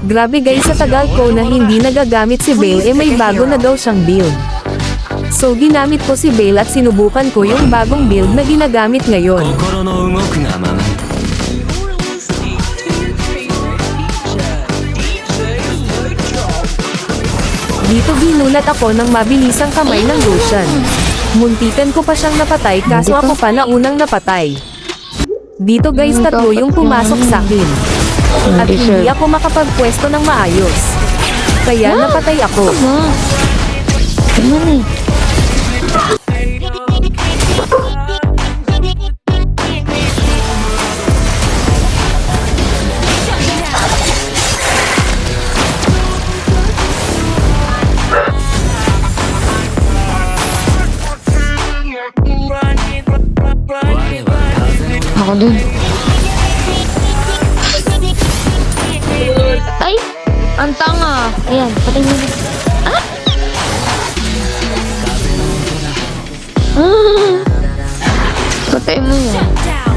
Grabe guys sa tagal ko na hindi nagagamit si Bale eh may bago na daw siyang build. So ginamit ko si Bale at sinubukan ko yung bagong build na ginagamit ngayon. Dito ginulat ako ng mabilisang kamay ng Roshan. Muntikan ko pa siyang napatay kaso ako pa na unang napatay. Dito guys ano tatlo yung pumasok sa akin. At hindi ako makapagpwesto ng maayos. Kaya napatay ako. Ma. Naman eh. Ako dun. Ang tanga! Ayan, patay mo. Ah! Ah! Patay mo yan.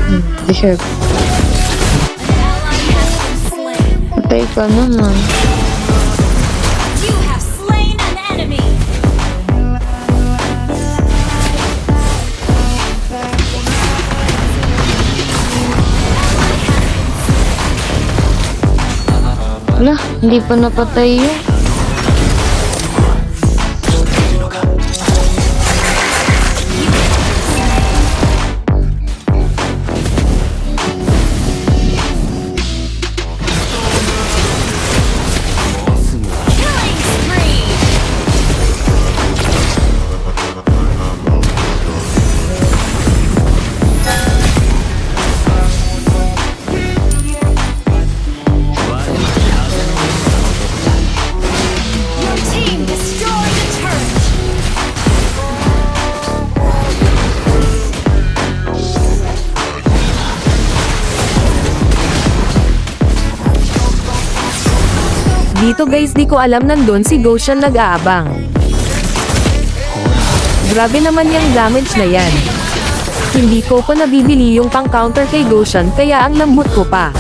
Hmm, deserve. Patay ka naman. Wala, hindi pa napatay yun. Dito guys di ko alam nandun si Goshan nag-aabang. Grabe naman yung damage na yan. Hindi ko pa nabibili yung pang counter kay Goshan kaya ang lambot ko pa.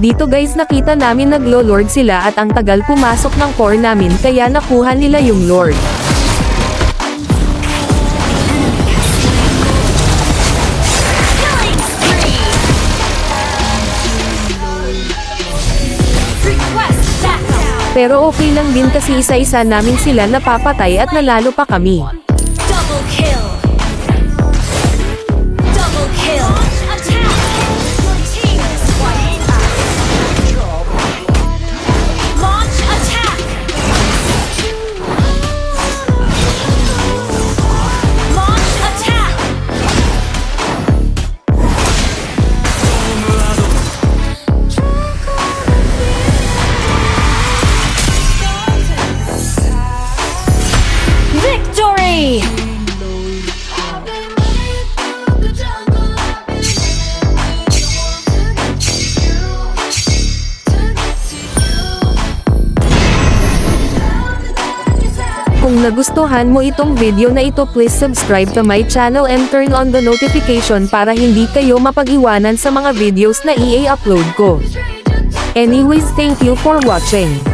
Dito guys nakita namin naglo-lord sila at ang tagal pumasok ng core namin kaya nakuha nila yung lord. Pero okay lang din kasi isa-isa namin sila napapatay at nalalo pa kami. Kung nagustuhan mo itong video na ito please subscribe to my channel and turn on the notification para hindi kayo mapag-iwanan sa mga videos na i-upload ko. Anyways thank you for watching.